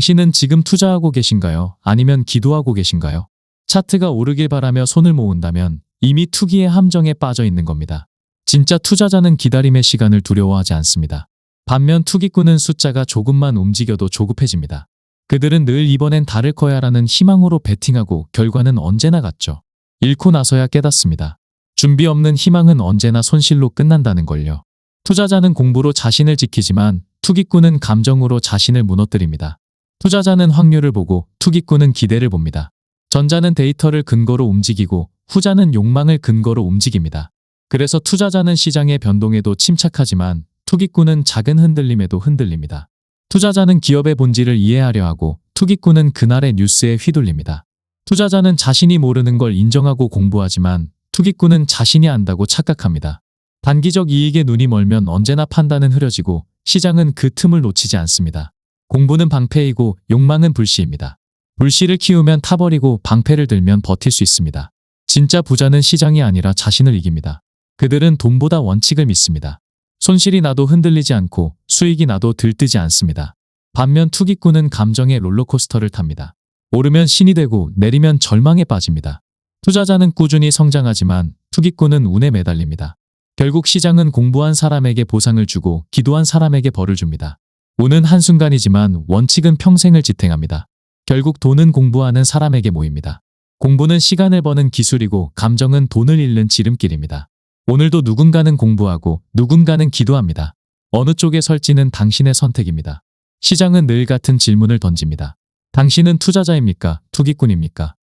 당신은 지금 투자하고 계신가요? 아니면 기도하고 계신가요? 차트가 오르길 바라며 손을 모은다면 이미 투기의 함정에 빠져 있는 겁니다. 진짜 투자자는 기다림의 시간을 두려워하지 않습니다. 반면 투기꾼은 숫자가 조금만 움직여도 조급해집니다. 그들은 늘 이번엔 다를 거야 라는 희망으로 베팅하고 결과는 언제나 같죠. 잃고 나서야 깨닫습니다. 준비 없는 희망은 언제나 손실로 끝난다는 걸요. 투자자는 공부로 자신을 지키지만 투기꾼은 감정으로 자신을 무너뜨립니다. 투자자는 확률을 보고 투기꾼은 기대를 봅니다. 전자는 데이터를 근거로 움직이고 후자는 욕망을 근거로 움직입니다. 그래서 투자자는 시장의 변동에도 침착하지만 투기꾼은 작은 흔들림에도 흔들립니다. 투자자는 기업의 본질을 이해하려 하고 투기꾼은 그날의 뉴스에 휘둘립니다. 투자자는 자신이 모르는 걸 인정하고 공부하지만 투기꾼은 자신이 안다고 착각합니다. 단기적 이익에 눈이 멀면 언제나 판단은 흐려지고 시장은 그 틈을 놓치지 않습니다. 공부는 방패이고 욕망은 불씨입니다. 불씨를 키우면 타버리고 방패를 들면 버틸 수 있습니다. 진짜 부자는 시장이 아니라 자신을 이깁니다. 그들은 돈보다 원칙을 믿습니다. 손실이 나도 흔들리지 않고 수익이 나도 들뜨지 않습니다. 반면 투기꾼은 감정의 롤러코스터를 탑니다. 오르면 신이 되고 내리면 절망에 빠집니다. 투자자는 꾸준히 성장하지만 투기꾼은 운에 매달립니다. 결국 시장은 공부한 사람에게 보상을 주고 기도한 사람에게 벌을 줍니다. 운은 한순간이지만 원칙은 평생을 지탱합니다. 결국 돈은 공부하는 사람에게 모입니다. 공부는 시간을 버는 기술이고 감정은 돈을 잃는 지름길입니다. 오늘도 누군가는 공부하고 누군가는 기도합니다. 어느 쪽에 설지는 당신의 선택입니다. 시장은 늘 같은 질문을 던집니다. 당신은 투자자입니까? 투기꾼입니까?